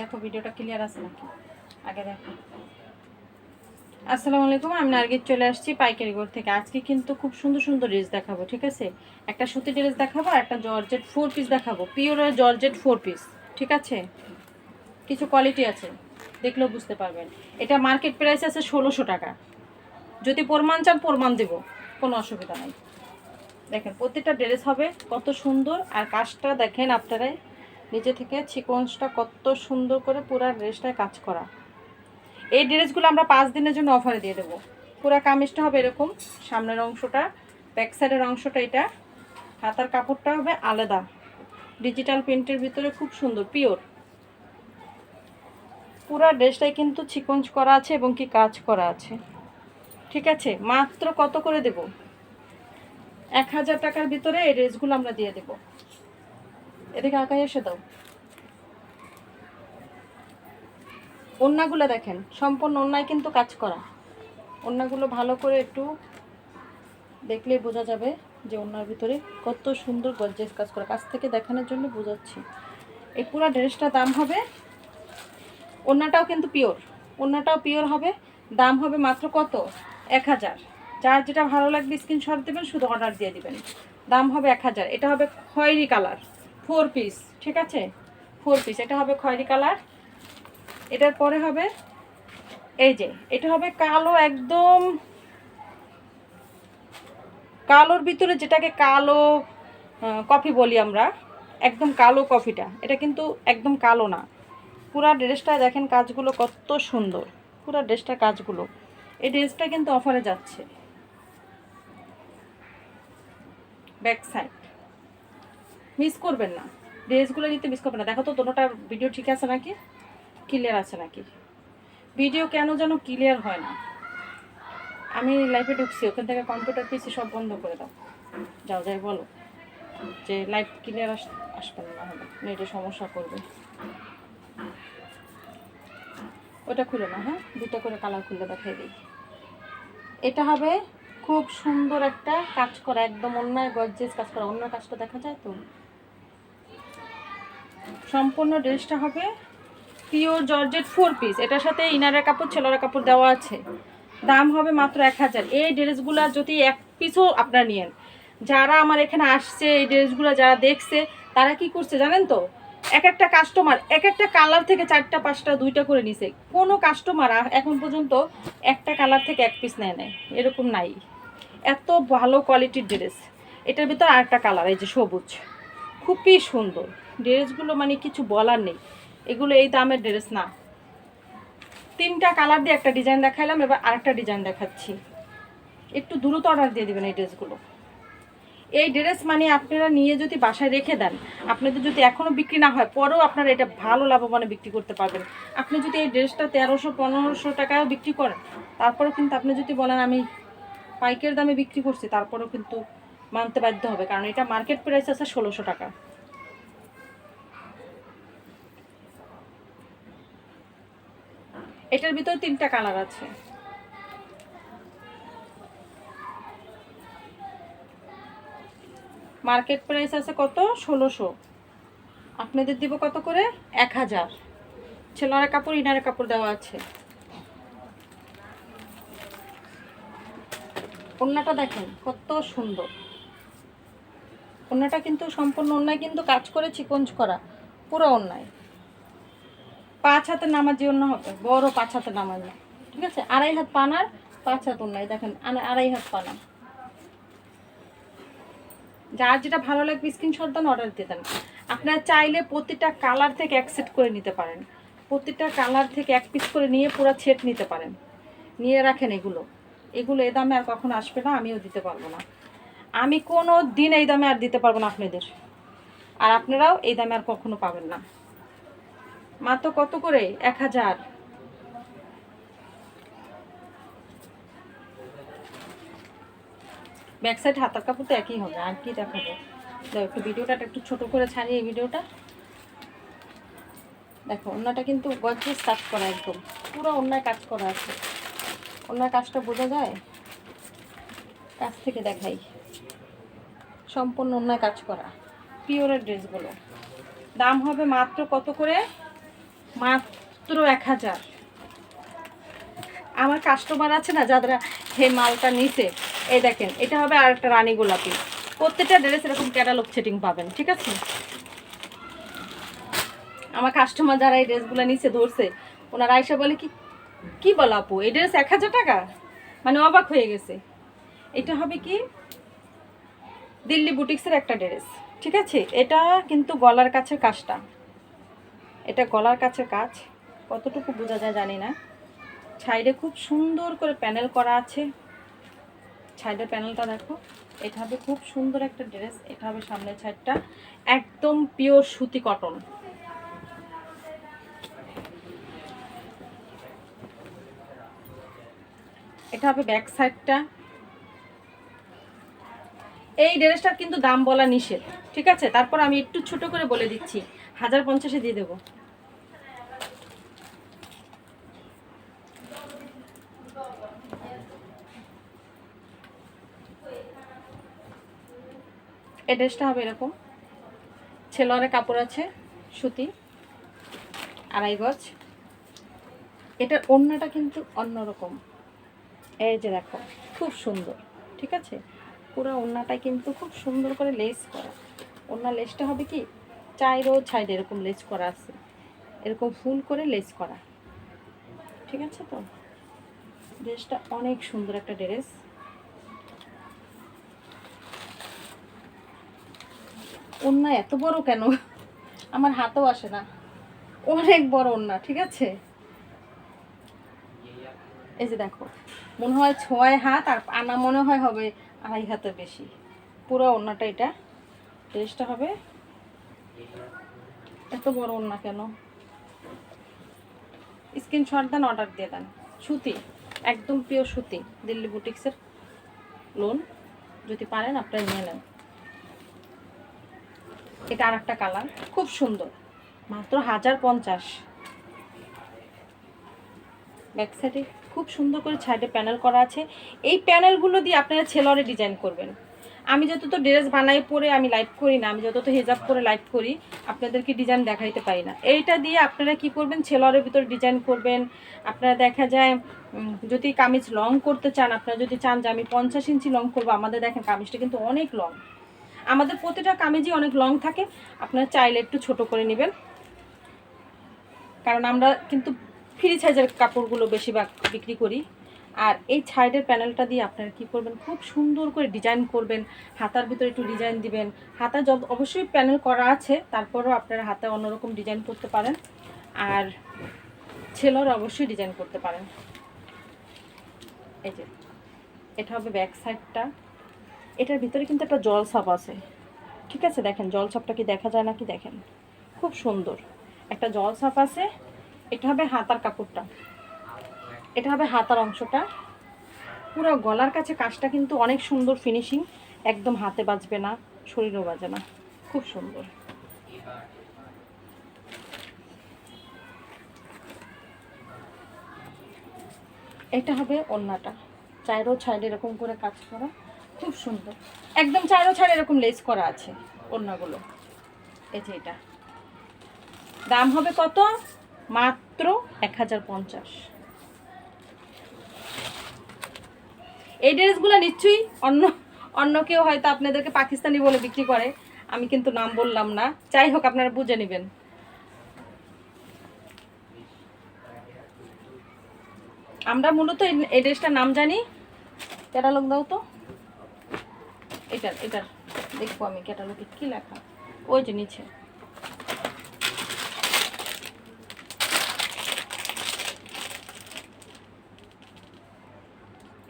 দেখো, ভিডিওটা ক্লিয়ার আছে নাকি? আগে দেখো। আসসালামু আলাইকুম, আমি নার্গিস চলে আসছি পাইকারি ঘর থেকে। আজকে কিন্তু খুব সুন্দর সুন্দর ড্রেস দেখাবো, ঠিক আছে? একটা সুতি ড্রেস দেখাবো একটা জর্জেট ফোর পিস দেখাবো। পিওর জর্জেট ফোর পিস ঠিক আছে? কিছু কোয়ালিটি আছে, দেখলেও বুঝতে পারবেন। এটা মার্কেট প্রাইস আছে ষোলোশো টাকা। যদি প্রমাণ চান, প্রমাণ দেবো, কোনো অসুবিধা নাই। দেখেন, প্রত্যেকটা ড্রেস হবে কত সুন্দর। আর কাজটা দেখেন আপনারা নিজে থেকে চিকনসটা কত সুন্দর করে পুরো ড্রেসটায় কাজ করা। এই ড্রেসগুলো আমরা পাঁচ দিনের জন্য অফারে দিয়ে দেবো। পুরো কামিজটা হবে এরকম, সামনের অংশটা ব্যাক সাইডের অংশটা এটা, হাতার কাপড়টা হবে আলাদা। ডিজিটাল প্রিন্টের ভিতরে খুব সুন্দর পিওর পুরো ড্রেসটাই কিন্তু চিকঞ্জ করা আছে এবং কি কাজ করা আছে। ঠিক আছে, মাত্র কত করে দেব? এক হাজার টাকার ভিতরে এই ড্রেসগুলো আমরা দিয়ে দেব। এদিকে আঁকাই এসে দাও। ওন্নাগুলো দেখেন, সম্পূর্ণ অন্যায় কিন্তু কাজ করা। ওন্নাগুলো ভালো করে একটু দেখলেই বোঝা যাবে যে ওনার ভিতরে কত সুন্দর গর্জেস কাজ করা। কাছ থেকে দেখানোর জন্য বোঝাচ্ছি। এই পুরো ড্রেসটার দাম হবে ওন্নাটাও কিন্তু পিওর। ওন্নাটাও পিওর হবে, দাম হবে মাত্র কত? এক হাজার। যার যেটা ভালো লাগবে স্ক্রিনশট দেবেন, শুধু অর্ডার দিয়ে দিবেন। দাম হবে এক হাজার। এটা হবে খয়েরি কালার। ফোর পিস ঠিক আছে? ফোর পিস এটা হবে খয়েরি কালার। এটার পরে হবে, এই যে, এটা হবে কালো একদম, কালোর ভিতরে যেটাকে কালো কফি বলি আমরা, একদম কালো কফিটা, এটা কিন্তু একদম কালো না। পুরা ড্রেসটা দেখেন কাজগুলো কত সুন্দর, পুরা ড্রেসটার কাজগুলো। এই ড্রেসটা কিন্তু অফারে যাচ্ছে। ব্যাক সাইড মিস করবেন না। ড্রেসগুলো নিতে মিস করবেন না। দেখো তো দুটোটার ভিডিও ঠিক আছে নাকি? ক্লিয়ার আছে নাকি? ভিডিও কেন যেন ক্লিয়ার হয় না। আমি লাইভে ঢুকছি, ওখান থেকে কম্পিউটার পিসি সব বন্ধ করে দাও। যাও, যাই বলো। যে লাইভ ক্লিয়ার আস, আসবে না হলে। নেটে সমস্যা করবে। ওটা খুলে না হ্যাঁ? দুটো করে কালার খুলে দেখাই দিই। এটা হবে খুব সুন্দর একটা কাজ করা, একদম অন্যায় গর্জেস কাজ করা। অন্য কাজটা দেখা যায় তো? সম্পূর্ণ ড্রেসটা হবে পিওর জর্জেট ফোর পিস এটার সাথে ইনারের কাপড়, ছেলের কাপড় দেওয়া আছে। দাম হবে মাত্র এক হাজার। এই ড্রেসগুলো যদি এক পিসও আপনারা নিয়েন, যারা আমার এখানে আসছে এই ড্রেসগুলো যারা দেখছে, তারা কি করছে জানেন তো? এক একটা কাস্টমার এক একটা কালার থেকে চারটা, পাঁচটা, দুইটা করে নিছে। কোনো কাস্টমার এখন পর্যন্ত একটা কালার থেকে এক পিস নেয় নেয় এরকম নাই। এত ভালো কোয়ালিটির ড্রেস এটার ভিতর আরেকটা কালার এই যে সবুজ। খুবই সুন্দর। ড্রেসগুলো মানে কিছু বলার নেই। এগুলো এই দামের ড্রেস না। তিনটা কালার দিয়ে একটা ডিজাইন দেখাইলাম এবার আরেকটা ডিজাইন দেখাচ্ছি। একটু দ্রুত অর্ডার দিয়ে দেবেন এই ড্রেসগুলো। এই ড্রেস মানে আপনারা নিয়ে যদি বাসায় রেখে দেন, আপনাদের যদি এখনও বিক্রি না হয়, পরেও আপনারা এটা ভালো লাভবানে বিক্রি করতে পারবেন। আপনি যদি এই ড্রেসটা তেরোশো, পনেরোশো টাকায় বিক্রি করেন, তারপরেও কিন্তু আপনি যদি বলেন, আমি পাইকের দামে বিক্রি করছি, তারপরেও কিন্তু মানতে বাধ্য হবে, কারণ এটা মার্কেট প্রাইস আছে ষোলোশো টাকা। এটার ভিতরে তিনটা কালার আছে। মার্কেট প্রাইস আছে কত? ষোলোশো। আপনাদের দিব কত করে? এক হাজার। ছেলেরা কাপড়, ইনারের কাপড় দেওয়া আছে। ওড়নাটা দেখেন, কত সুন্দর। ওড়নাটা কিন্তু সম্পূর্ণ অন্যায় কিন্তু কাজ করে চিকঞ্জ করা, পুরো অন্যায়। পাঁচ হাতে নামাজি অন্য হবে, বড় পাঁচ হাতে নামাজি ঠিক আছে? আড়াই হাত পানার পাঁচ হাত অন্যায়। দেখেন আড়াই হাত পানা যার যেটা ভালো লাগবে স্ক্রিনশট দেন অর্ডার দিয়ে দেন। আপনারা চাইলে প্রতিটা কালার থেকে এক সেট করে নিতে পারেন। প্রতিটা কালার থেকে এক পিস করে নিয়ে পুরো সেট নিতে পারেন। নিয়ে রাখেন এগুলো। এগুলো এ দামে আর কখনো আসবে না, আমিও দিতে পারব না। আমি কোনো দিন এই দামে আর দিতে পারব না আপনাদের। আর আপনারাও এই দামে আর কখনো পাবেন না। মাত্র কত করে? এক হাজার। ব্যাক সাইড হাতার কাপড় তো একই হবে, আর কি দেখাবো? দেখো একটু ভিডিওটা একটু ছোট করে ছাড়ি এই ভিডিওটা। দেখো, অন্যটা কিন্তু গজ্জেস কাজ করা একদম। পুরো অন্যায় কাজ করা আছে। অন্যায় কাজটা বোঝা যায়? কাছ থেকে দেখাই। সম্পূর্ণ অন্যায় কাজ করা। পিওরের ড্রেসগুলো। দাম হবে মাত্র কত করে? মাত্র এক হাজার। আমার কাস্টমার আছে না, যারা হে মালটা নিছে, এই দেখেন, এটা হবে আর একটা রানী গোলাপি। প্রত্যেকটা ড্রেস এরকম ক্যাটালগ সেটিং পাবেন, ঠিক আছে? আমার কাস্টমার যারা এই ড্রেসগুলো নিচে ধরছে, ওনারা আইসা বলে, কি কি বলো আপু? এই ড্রেস এক হাজার টাকা? মানে অবাক হয়ে গেছে। এটা হবে কি? দিল্লি বুটিক্সের একটা ড্রেস, ঠিক আছে? এটা কিন্তু গলার কাছের কাজটা। এটা গলার কাছের কাজ, কতটুকু বোঝা যায় জানি না। সাইডে খুব সুন্দর করে প্যানেল করা আছে। সাইডের প্যানেলটা দেখো, এটা হবে খুব সুন্দর একটা ড্রেস, এটা হবে সামনের সাইডটা একদম পিওর সুতি কটন। এটা হবে ব্যাক সাইডটা এই ড্রেসটার কিন্তু দাম বলা নিষেধ, ঠিক আছে? তারপর আমি একটু ছোট করে বলে দিচ্ছি, হাজার পঞ্চাশে দিয়ে দেবো। এই ড্রেসটা হবে এরকম। ছেলোয়ারের কাপড় আছে, সুতি, আড়াই গজ। এটার ওড়নাটা কিন্তু অন্যরকম। এই যে দেখো, খুব সুন্দর, ঠিক আছে? পুরো ওড়নাটা কিন্তু খুব সুন্দর করে লেস করা। ওড়না লেসটা হবে কি? চাইরো সাইডে এরকম লেস করা আছে। এরকম ফুল করে লেস করা। ঠিক আছে তো? ড্রেসটা অনেক সুন্দর একটা ড্রেস। ওড়না এত বড় কেন? আমার হাতেও আসে না। অনেক বড় ওড়না, ঠিক আছে? এই যে দেখো, মনে হয় ছয় হাত আর আনা মনে হয় হবে আড়াই হাতে বেশি। পুরো ওড়নাটা এটা। ড্রেসটা হবে। এত বড় ওড়না কেন? স্ক্রিনশট দেন অর্ডার দিয়ে দেন। সুতি, একদম পিওর সুতি। দিল্লি বুটিক্সের লোন যদি পারেন আপনারা নিয়ে নেন। এটা আর একটা কালার খুব সুন্দর। মাত্র হাজার পঞ্চাশ। ব্যাক সাইডে খুব সুন্দর করে সাইডে প্যানেল করা আছে। এই প্যানেলগুলো দিয়ে আপনারা ছেলরে ডিজাইন করবেন। আমি যত তো ড্রেস বানাই পরে আমি লাইভ করি না, আমি যত তো হেজাব করে লাইভ করি, আপনাদেরকে ডিজাইন দেখাইতে পারি না। এইটা দিয়ে আপনারা কি করবেন? ছেলরের ভিতরে ডিজাইন করবেন। আপনারা দেখা যায় যদি কামিজ লং করতে চান, আপনারা যদি চান যে আমি পঞ্চাশ ইঞ্চি লং করব, আমাদের দেখেন কামিজটা কিন্তু অনেক লং আমাদের প্রতিটা কামিজই অনেক লং থাকে। আপনারা চাইলে একটু ছোট করে নেবেন। কারণ আমরা কিন্তু ফ্রি সাইজের কাপড়গুলো বেশিরভাগ বিক্রি করি। আর এই সাইডের প্যানেলটা দিয়ে আপনারা কি করবেন? খুব সুন্দর করে ডিজাইন করবেন, হাতার ভিতরে একটু ডিজাইন দিবেন। হাতা যত অবশ্যই প্যানেল করা আছে, তারপরেও আপনারা হাতে অন্যরকম ডিজাইন করতে পারেন। আর ছেলের অবশ্যই ডিজাইন করতে পারেন। এই যে, এটা হবে ব্যাক সাইডটা। এটার ভিতরে কিন্তু একটা জল সাপ আছে। ঠিক আছে, দেখেন, জল সাপটা কি দেখা যায় নাকি? দেখেন, খুব সুন্দর। একটা জল সাপ আছে এটা হবে হাতার কাপড়টা। এটা হবে হাতার অংশটা। পুরো গলার কাছে কাজটা কিন্তু অনেক সুন্দর ফিনিশিং একদম হাতে বাজবে না, শরীরও বাজে না। খুব সুন্দর। এটা হবে ওন্নাটা। চাইরো ছাইড এরকম করে কাজ করা। খুব সুন্দর। একদম চাইরো ছাইড এরকম লেস করা আছে ওন্নাগুলো। এই যে এটা। দাম হবে কত? মাত্র এক হাজার পঞ্চাশ। এই ড্রেসগুলো নিশ্চয়ই অন্য অন্য কেউ হয়তো আপনাদেরকে পাকিস্তানি বলে বিক্রি করে। আমি কিন্তু নাম বললাম না। যাই হোক, আপনারা বুঝে নেবেন। আমরা মূলত এই- ড্রেসটার নাম জানি। ক্যাটালগ দাও তো। এটার এটার, দেখব আমি ক্যাটালগে কি লেখা। ওই যে নিচে।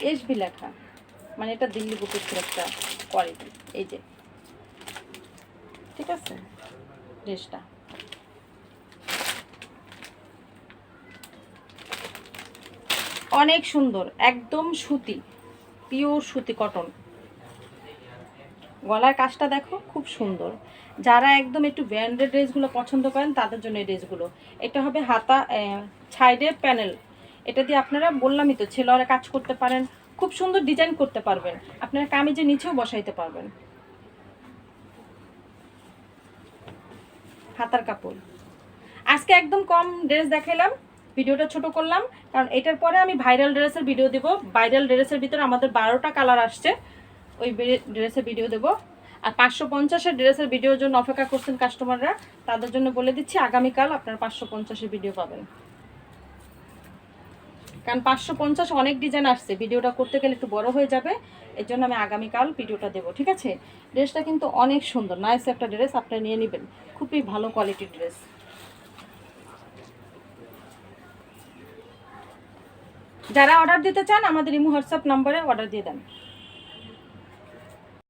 এসবি লেখা। মানে এটা দিল্লি বুকের একটা কোয়ালিটি এই যে। ঠিক আছে? ড্রেসটা। অনেক সুন্দর। একদম সুতি। পিওর সুতি কটন। গলার কাজটা দেখো, খুব সুন্দর। যারা একদম একটু ব্র্যান্ডেড ড্রেসগুলো পছন্দ করেন, তাদের জন্য এই ড্রেসগুলো। এটা হবে হাতা সাইডের প্যানেল। এটা দিয়ে আপনারা বললামই তো, ছেলেরা কাজ করতে পারেন, খুব সুন্দর ডিজাইন করতে পারবেন। আপনারা কামিজের নিচেও বসাইতে পারবেন। হাতার কাপড়। আজকে একদম কম ড্রেস দেখাইলাম, ভিডিওটা ছোট করলাম, কারণ এটার পরে আমি ভাইরাল ড্রেসের ভিডিও দেব। ভাইরাল ড্রেসের ভিতরে আমাদের বারোটা কালার আসছে, ওই ড্রেসের ভিডিও দেব। আর পাঁচশো পঞ্চাশের ড্রেসের ভিডিওর জন্য অপেক্ষা করছেন কাস্টমাররা তাদের জন্য বলে দিচ্ছি, আগামীকাল আপনার পাঁচশো পঞ্চাশের ভিডিও পাবেন। কারণ পাঁচশো পঞ্চাশ অনেক ডিজাইন আসছে। ভিডিওটা করতে গেলে একটু বড় হয়ে যাবে। এর জন্য আমি আগামীকাল ভিডিওটা দেবো, ঠিক আছে? ড্রেসটা কিন্তু অনেক সুন্দর। নাইস একটা ড্রেস আপনারা নিয়ে নেবেন। খুবই ভালো কোয়ালিটির ড্রেস যারা অর্ডার দিতে চান, আমাদের ইমো হোয়াটসঅ্যাপ নম্বরে অর্ডার দিয়ে দেন।